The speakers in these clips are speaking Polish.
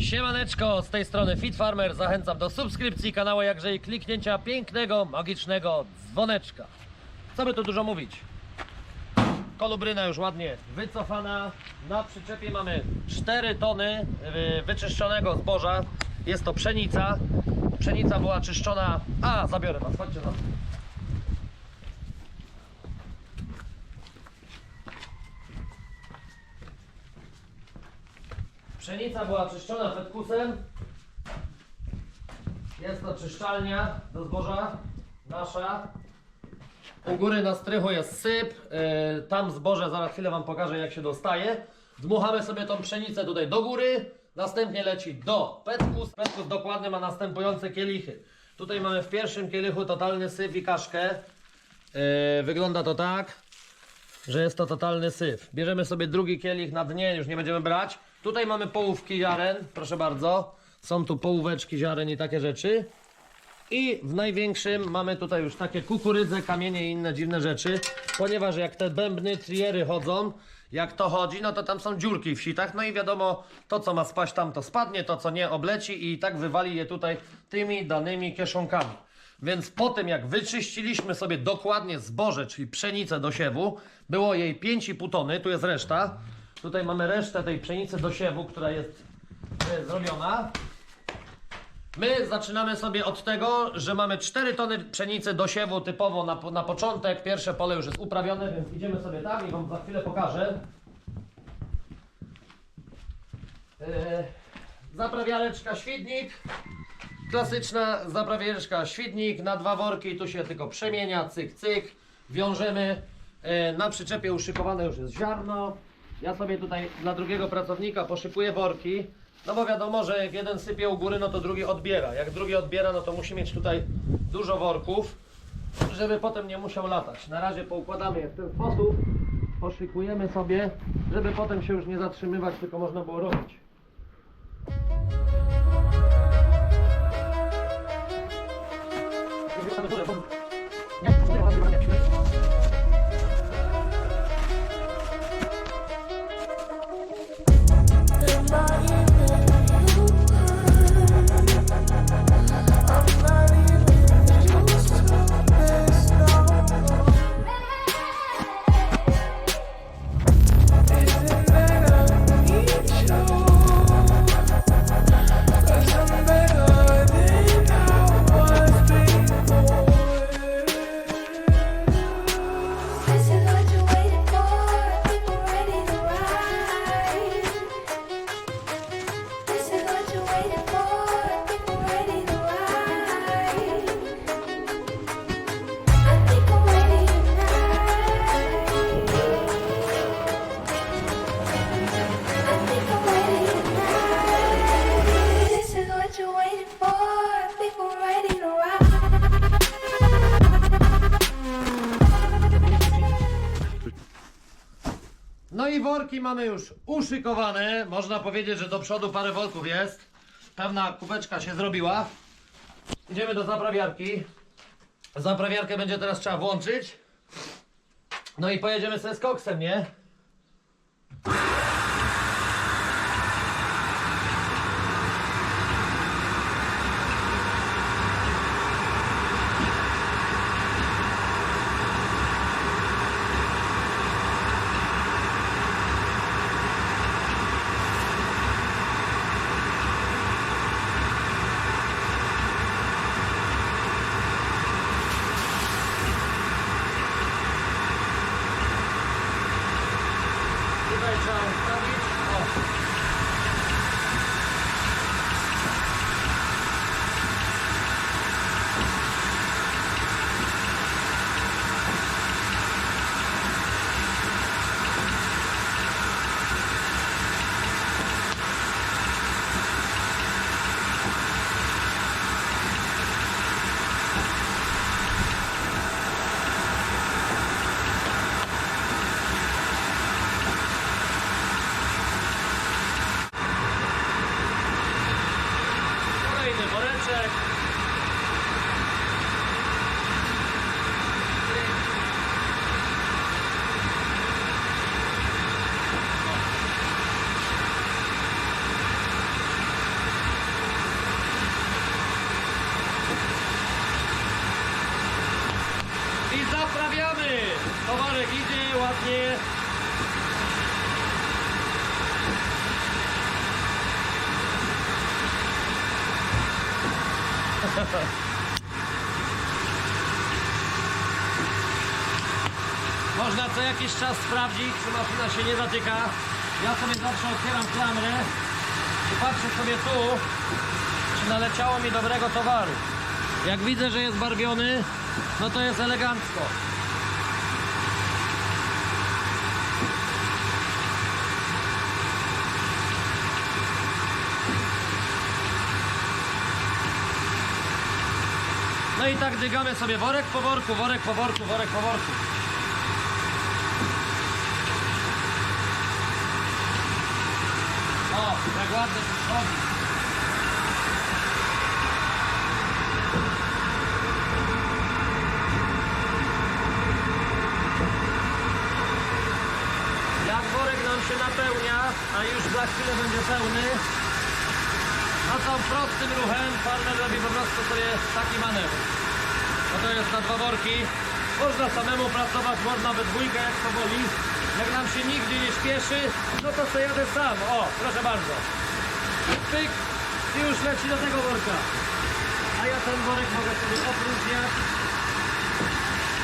Siemaneczko, z tej strony Fit Farmer. Zachęcam do subskrypcji kanału, jakże i kliknięcia pięknego, magicznego dzwoneczka. Co by tu dużo mówić? Kolubryna już ładnie wycofana. Na przyczepie mamy 4 tony y, wyczyszczonego zboża. Jest to pszenica. Pszenica była czyszczona. A, zabiorę was, chodźcie za Pszenica była czyszczona fetkusem. Jest to czyszczalnia do zboża nasza. U góry na strychu jest syp. Yy, tam zboże, zaraz chwilę Wam pokażę jak się dostaje. Dmuchamy sobie tą pszenicę tutaj do góry. Następnie leci do petkus. Petkus dokładnie ma następujące kielichy. Tutaj mamy w pierwszym kielichu totalny syf i kaszkę. Yy, wygląda to tak że jest to totalny syf. Bierzemy sobie drugi kielich na dnie, już nie będziemy brać. Tutaj mamy połówki ziaren, proszę bardzo. Są tu połóweczki ziaren i takie rzeczy. I w największym mamy tutaj już takie kukurydze, kamienie i inne dziwne rzeczy, ponieważ jak te bębny, triery chodzą, jak to chodzi, no to tam są dziurki w sitach, no i wiadomo, to co ma spaść tam to spadnie, to co nie obleci i tak wywali je tutaj tymi danymi kieszonkami. Więc po tym jak wyczyściliśmy sobie dokładnie zboże, czyli pszenicę do siewu, było jej 5,5 tony, tu jest reszta. Tutaj mamy resztę tej pszenicy do siewu, która jest e, zrobiona. My zaczynamy sobie od tego, że mamy 4 tony pszenicy do siewu typowo na, na początek. Pierwsze pole już jest uprawione, więc idziemy sobie tam i Wam za chwilę pokażę. Yy, zaprawiareczka świdnik. Klasyczna zaprawiareczka świdnik na dwa worki. Tu się tylko przemienia, cyk, cyk. Wiążemy. Yy, na przyczepie uszykowane już jest ziarno. Ja sobie tutaj dla drugiego pracownika poszykuję worki. No bo wiadomo, że jak jeden sypie u góry, no to drugi odbiera. Jak drugi odbiera, no to musi mieć tutaj dużo worków, żeby potem nie musiał latać. Na razie poukładamy je w ten sposób. Poszykujemy sobie, żeby potem się już nie zatrzymywać, tylko można było robić. This No i worki mamy już uszykowane. Można powiedzieć, że do przodu parę worków jest. Pewna kubeczka się zrobiła. Idziemy do zaprawiarki. Zaprawiarkę będzie teraz trzeba włączyć. No i pojedziemy sobie z koksem, nie? Tutaj trzeba ustawić. O. Kolejny woreczek. Towarek idzie ładnie. Można co jakiś czas sprawdzić, czy maszyna się nie zatyka. Ja sobie zawsze otwieram klamrę i patrzę sobie tu, czy naleciało mi dobrego towaru. Jak widzę, że jest barwiony, no to jest elegancko. No i tak dygamy sobie worek po worku, worek po worku, worek po worku. O, jak ładnie to schodzi. Jak worek nam się napełnia, a już za chwilę będzie pełny, no to prostym ruchem farmer robi po prostu sobie taki manewr. No to jest na dwa worki. Można samemu pracować, można we dwójkę jak to woli. Jak nam się nigdzie nie śpieszy, no to sobie jadę sam. O, proszę bardzo. Pyk i już leci do tego worka. A ja ten worek mogę sobie opróżniać.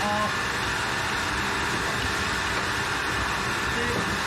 O. Pyk.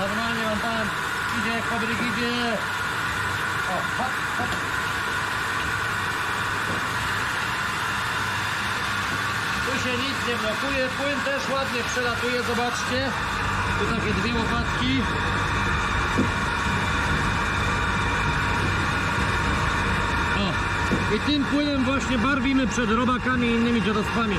normalnie wam pan idzie, jak fabryk idzie. O, hop, hop. Tu się nic nie blokuje, płyn też ładnie przelatuje, zobaczcie. Tu takie dwie łopatki. O, i tym płynem właśnie barwimy przed robakami i innymi dziadostwami.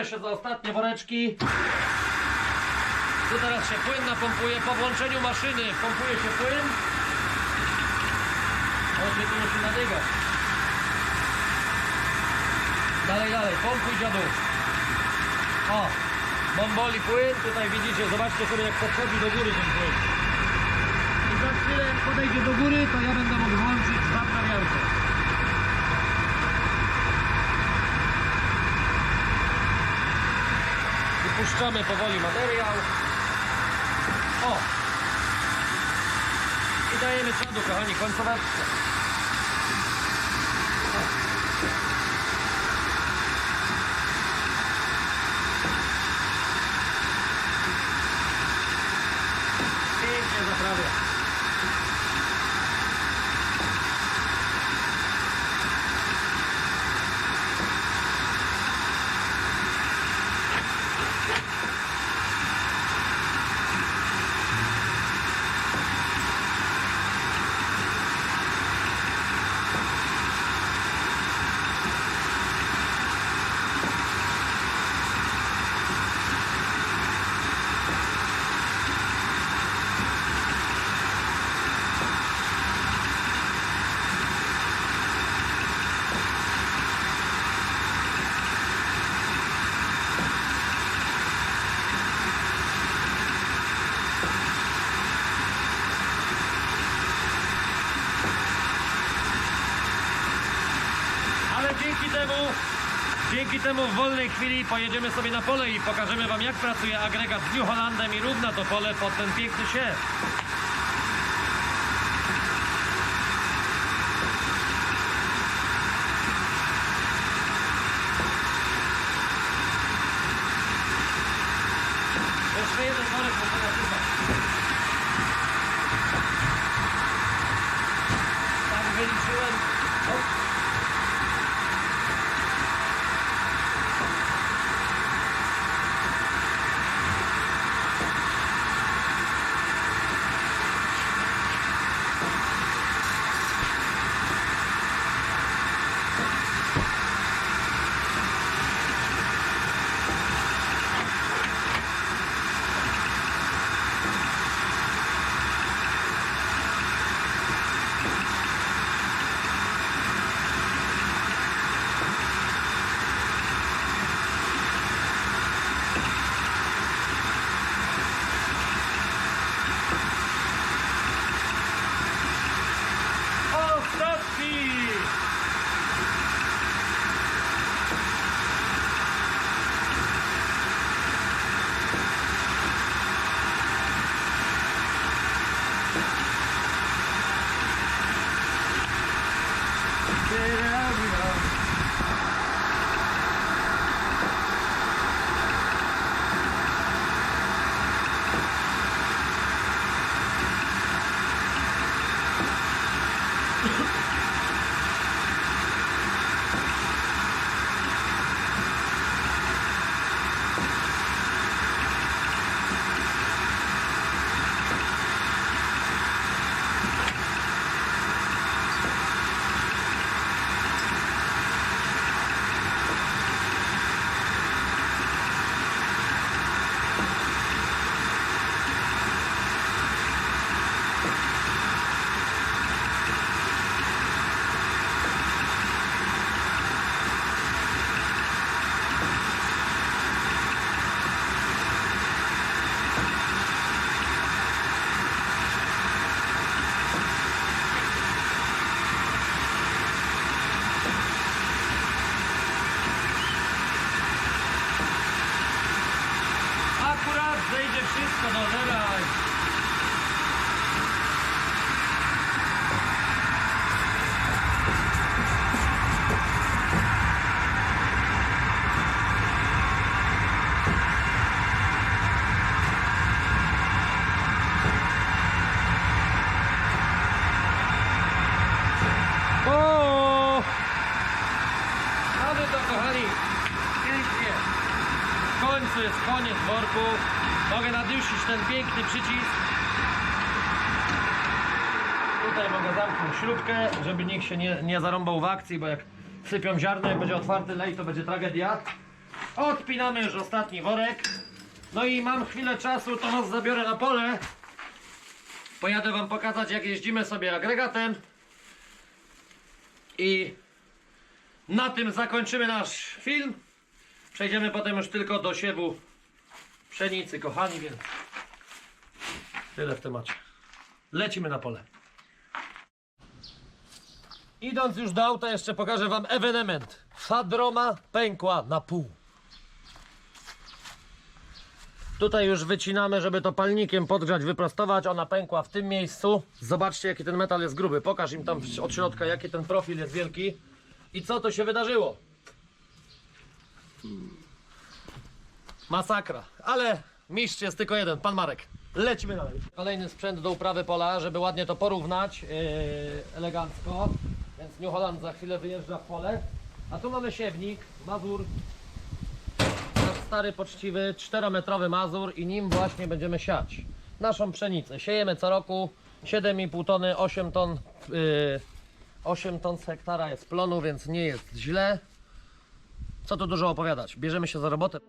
Się za ostatnie woreczki. Tu teraz się płyn napompuje. Po włączeniu maszyny pompuje się płyn. O, się tu musi nadygać. Dalej, dalej, pompuj dziadu. O, bomboli płyn. Tutaj widzicie, zobaczcie sobie jak podchodzi do góry ten płyn. I za chwilę jak podejdzie do góry, to ja będę mógł włączyć naprawiałkę. Wypuszczamy powoli materiał. O! I dajemy czadu, kochani, końcóweczkę. Pięknie zaprawia. Ale dzięki temu, dzięki temu w wolnej chwili pojedziemy sobie na pole i pokażemy Wam jak pracuje agregat z New Hollandem i równa to pole pod ten piękny siew. Ten piękny przycisk. Tutaj mogę zamknąć śrubkę, żeby nikt się nie, nie zarąbał w akcji, bo jak sypią ziarno, jak będzie otwarty lej, to będzie tragedia. Odpinamy już ostatni worek. No i mam chwilę czasu, to was zabiorę na pole. Pojadę wam pokazać, jak jeździmy sobie agregatem. I na tym zakończymy nasz film. Przejdziemy potem już tylko do siewu pszenicy, kochani, więc tyle w temacie. Lecimy na pole. Idąc już do auta, jeszcze pokażę Wam ewenement. Fadroma pękła na pół. Tutaj już wycinamy, żeby to palnikiem podgrzać, wyprostować. Ona pękła w tym miejscu. Zobaczcie, jaki ten metal jest gruby. Pokaż im tam od środka, jaki ten profil jest wielki. I co to się wydarzyło? Masakra. Ale mistrz jest tylko jeden, pan Marek. Lecimy dalej. Kolejny sprzęt do uprawy pola, żeby ładnie to porównać yy, elegancko. Więc New Holland za chwilę wyjeżdża w pole. A tu mamy siewnik, mazur. Nasz stary, poczciwy, 4-metrowy mazur i nim właśnie będziemy siać. Naszą pszenicę. Siejemy co roku 7,5 tony, 8 ton, yy, 8 ton z hektara jest plonu, więc nie jest źle. Co tu dużo opowiadać. Bierzemy się za robotę.